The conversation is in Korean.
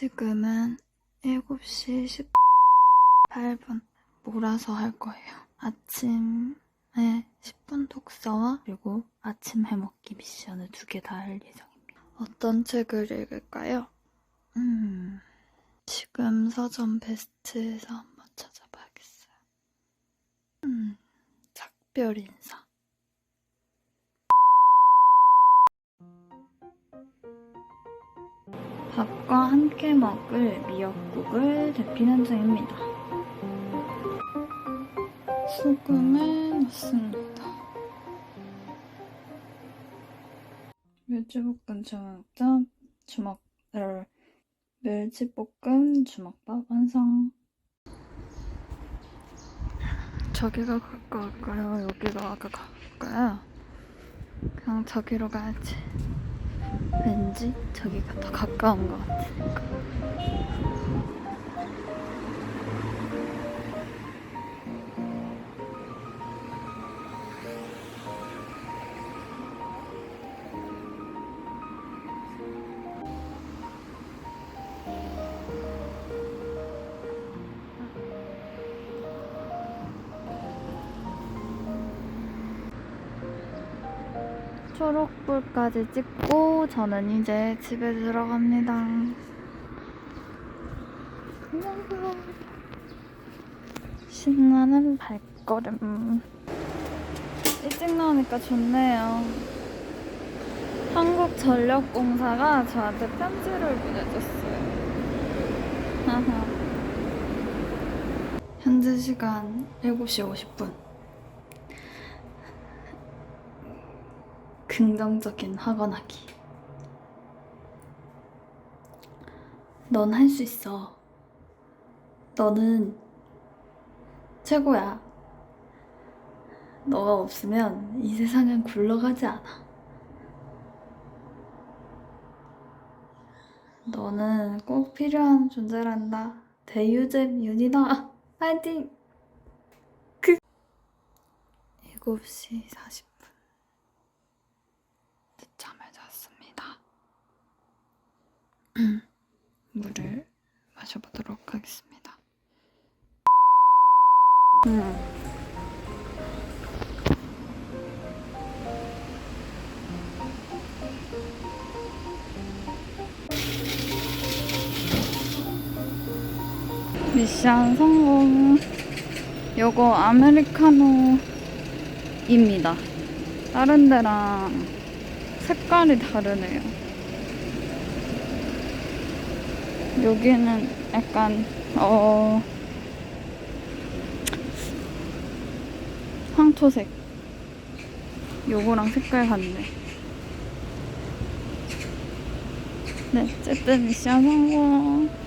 지금은 7시 18분. 몰아서 할 거예요. 아침에 10분 독서와 그리고 아침 해먹기 미션을 두 개 다 할 예정입니다. 어떤 책을 읽을까요? 음, 지금 서점 베스트에서 한번 찾아봐야겠어요. 음, 작별 인사. 밥과 함께 먹을 미역국을 데피는 중입니다. 소금을 넣습니다. 멸치볶음 주먹밥, 주먹, 을 멸치볶음 주먹밥 완성. 저기가 가까울까요? 여기가 가까울까요? 그냥 저기로 가야지. 왠지 저기가 더 가까운 것 같으니까. 초록불까지 찍고 저는 이제 집에 들어갑니다. 신나는 발걸음. 일찍 나오니까 좋네요. 한국전력공사가 저한테 편지를 보내줬어요. 현재 시간 7시 50분. 긍정적인 학원하기. 넌 할 수 있어. 너는 최고야. 너가 없으면 이 세상은 굴러가지 않아. 너는 꼭 필요한 존재란다. 대유잼 윤이다. 파이팅! 그 7시 40분. 늦잠을 잤습니다. 물을 마셔보도록 하겠습니다. 음. 미션 성공. 요거 아메리카노입니다. 다른 데랑 색깔이 다르네요. 여기는 약간 어 황토색. 요거랑 색깔 같네. 네, 어쨌든 미션 성공.